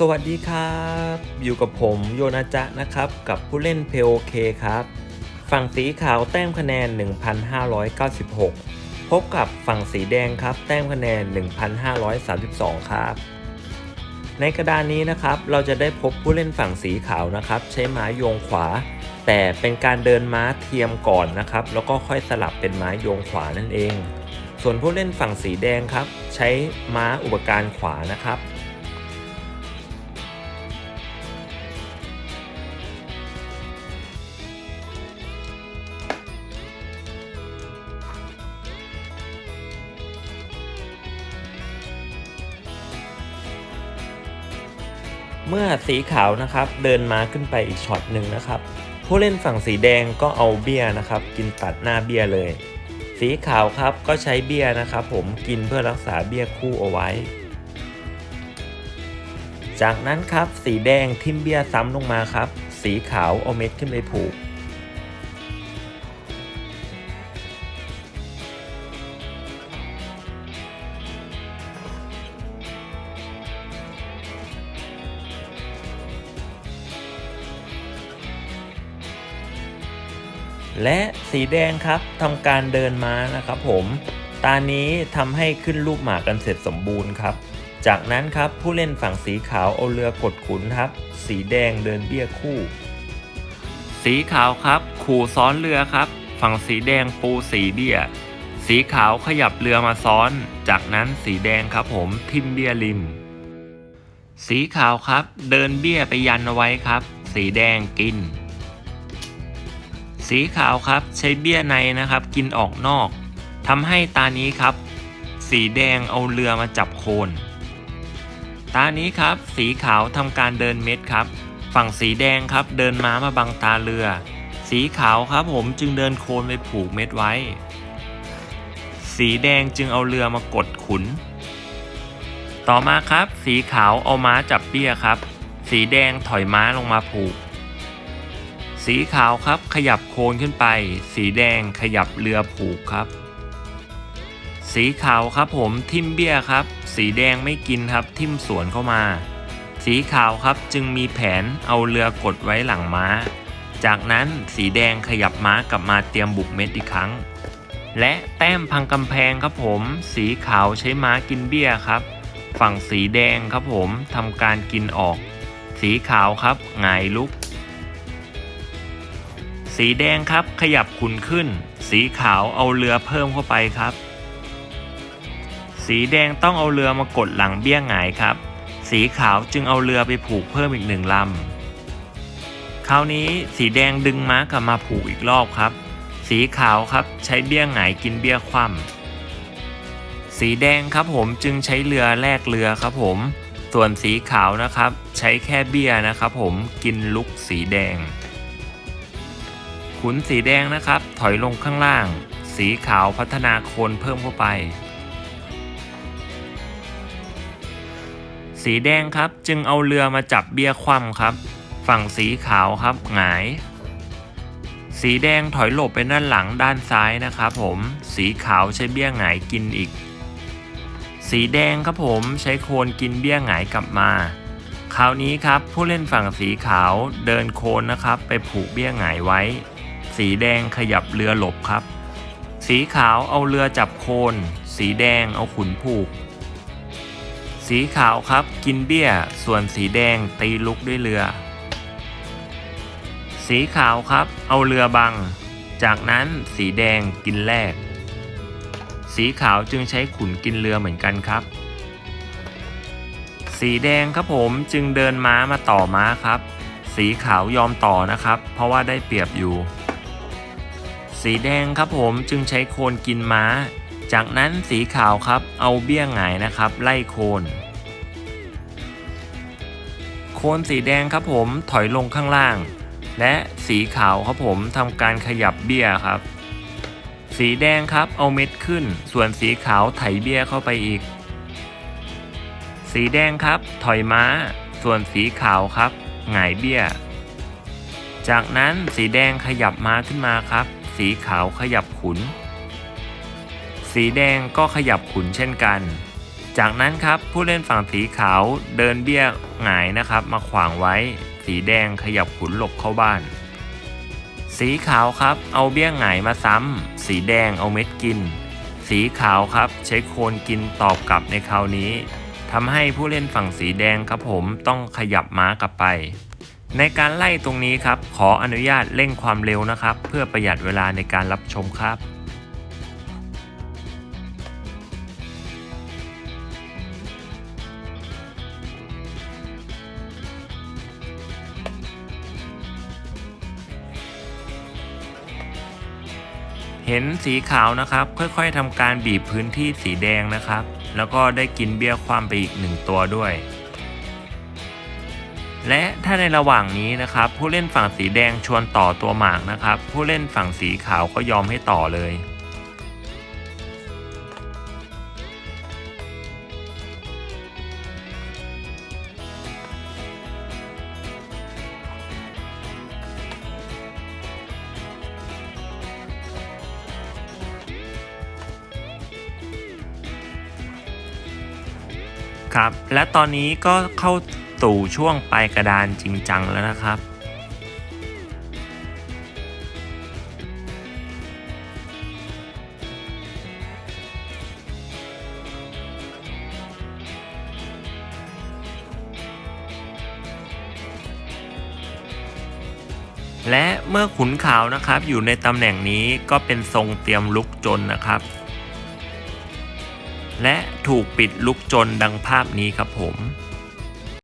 สวัสดีครับ อยู่กับผมโยนาจะนะครับ กับผู้เล่น POK ครับ ฝั่งสีขาวแต้มคะแนน 1,596 พบกับฝั่งสีแดงครับ แต้มคะแนน 1,532 ครับ ในกระดานนี้นะครับ เราจะได้พบผู้เล่นฝั่งสีขาวนะครับ ใช้ม้าโยงขวา แต่เป็นการเดินม้าเทียมก่อนนะครับ แล้วก็ค่อยสลับเป็นม้าโยงขวานั่นเอง ส่วนผู้เล่นฝั่งสีแดงครับ ใช้ม้าอุปการขวานะครับ เมื่อสีขาวนะครับเดินมาขึ้นไปอีกช็อตหนึ่งนะครับ ผู้เล่นฝั่งสีแดงก็เอาเบี้ยนะครับ กินตัดหน้าเบี้ยเลย สีขาวครับก็ใช้เบี้ยนะครับ ผมกินเพื่อรักษาเบี้ยคู่เอาไว้ จากนั้นครับสีแดงทิมเบี้ยซ้ำลงมาครับ สีขาวเอาเม็ดขึ้นไปผูก และสีแดงครับทำการเดินมานะครับผมตานี้ทำให้ขึ้นรูปหมากกันเสร็จสมบูรณ์ครับ จากนั้นครับผู้เล่นฝั่งสีขาวเอาเรือกดขุนครับ สีแดงเดินเบี้ยคู่ สีขาวครับ ขู่ซ้อนเรือครับ ฝั่งสีแดงปูสีเบี้ย สีขาวขยับเรือมาซ้อน จากนั้นสีแดงครับผมทิมเบี้ยริม สีขาวครับ เดินเบี้ยไปยันเอาไว้ครับ สีแดงกิน สีขาวครับใช้เบี้ยในนะครับ กินออกนอกทำให้ตานี้ครับ สีแดงเอาเรือมาจับโคน ตานี้ครับ สีขาวทำการเดินเม็ดครับ ฝั่งสีแดงครับ เดินม้ามาบังตาเรือ สีขาวครับผมจึงเดินโคนไปผูกเม็ดไว้ สีแดงจึงเอาเรือมากดขุน ต่อมาครับ สีขาวเอาม้าจับเบี้ยครับ สีแดงถอยม้าลงมาผูก สีขาวครับขยับโคนขึ้นไป สีแดงขยับเรือผูกครับ สีขาวครับผมทิมเบี้ยครับ สีแดงไม่กินครับทิมสวนเข้ามา สีขาวครับจึงมีแผนเอาเรือกดไว้หลังม้า จากนั้นสีแดงขยับม้ากลับมาเตรียมบุกเม็ดอีกครั้ง และแต้มพังกำแพงครับผม สีขาวใช้ม้ากินเบี้ยครับ ฝั่งสีแดงครับผมทำการกินออก สีขาวครับหงายลุก สีแดงครับขยับขุนขึ้น สีขาวเอาเรือเพิ่มเข้าไปครับ สีแดงต้องเอาเรือมากดหลังเบี้ยหงายครับ สีขาวจึงเอาเรือไปผูกเพิ่มอีกหนึ่งลำคราวนี้สีแดงดึงม้ากลับมาผูกอีกรอบครับ สีขาวครับใช้เบี้ยหงายกินเบี้ยคว่ำสีแดงครับผมจึงใช้เรือแลกเรือครับผม ส่วนสีขาวนะครับ ใช้แค่เบี้ยนะครับผมกินลุกสีแดง ขุนสีแดงนะครับ ถอยลงข้างล่าง สีขาวพัฒนาโคนเพิ่มเข้าไป สีแดงครับจึงเอาเรือมาจับเบี้ยคว่ำครับ ฝั่งสีขาวครับหงาย สีแดงถอยหลบไปด้านหลังด้านซ้ายนะครับผมสีขาวใช้เบี้ยหงายกินอีก สีแดงครับผมใช้โคนกินเบี้ยหงายกลับมาคราวนี้ครับผู้เล่นฝั่งสีขาวเดินโคนนะครับ ไปผูกเบี้ยหงายไว้ สีแดงขยับเรือหลบครับ สีขาวเอาเรือจับโคน สีแดงเอาขุนผูก สีขาวครับกินเบี้ย ส่วนสีแดงตีลุกด้วยเรือ สีขาวครับเอาเรือบัง จากนั้นสีแดงกินแรก สีขาวจึงใช้ขุนกินเรือเหมือนกันครับ สีแดงครับผมจึงเดินม้ามาต่อม้าครับสีขาวยอมต่อนะครับ เพราะว่าได้เปรียบอยู่ สีแดงครับผมจึงใช้โคนกินม้า จากนั้นสีขาวครับเอาเบี้ยหงายนะครับ ไล่โคน โคนสีแดงครับผมถอยลงข้างล่าง และสีขาวครับผมทำการขยับเบี้ยครับ สีแดงครับเอาเม็ดขึ้น ส่วนสีขาวไถเบี้ยเข้าไปอีก สีแดงครับถอยม้า ส่วนสีขาวครับหงายเบี้ย จากนั้นสีแดงขยับม้าขึ้นมาครับ สีขาวขยับขุน สีแดงก็ขยับขุนเช่นกัน จากนั้นครับผู้เล่นฝั่งสีขาวเดินเบี้ยหงายนะครับ มาขวางไว้ สีแดงขยับขุนหลบเข้าบ้าน สีขาวครับเอาเบี้ยหงายมาซ้ำสีแดงเอาเม็ดกิน สีขาวครับใช้โคนกินตอบกลับในคราวนี้ทำให้ผู้เล่นฝั่งสีแดงครับผมต้องขยับม้ากลับไป ในการไล่ตรงนี้ครับ ขออนุญาตเร่งความเร็วนะครับ เพื่อประหยัดเวลาในการรับชมครับเห็นสีขาวนะครับ ค่อยๆทำการบีบพื้นที่สีแดงนะครับ แล้วก็ได้กินเบี้ยความไปอีกหนึ่งตัวด้วย และถ้าในระหว่างนี้นะครับ ผู้เล่นฝั่งสีแดงชวนต่อตัวหมากนะครับ ผู้เล่นฝั่งสีขาวก็ยอมให้ต่อเลย ครับ และตอนนี้ก็เข้า ตู่ช่วงปลายกระดานจริงจังแล้วนะครับและเมื่อขุนขาวนะครับอยู่ในตำแหน่งนี้ก็เป็นทรงเตรียมลุกจนนะครับ และถูกปิดลุกจนดังภาพนี้ครับผม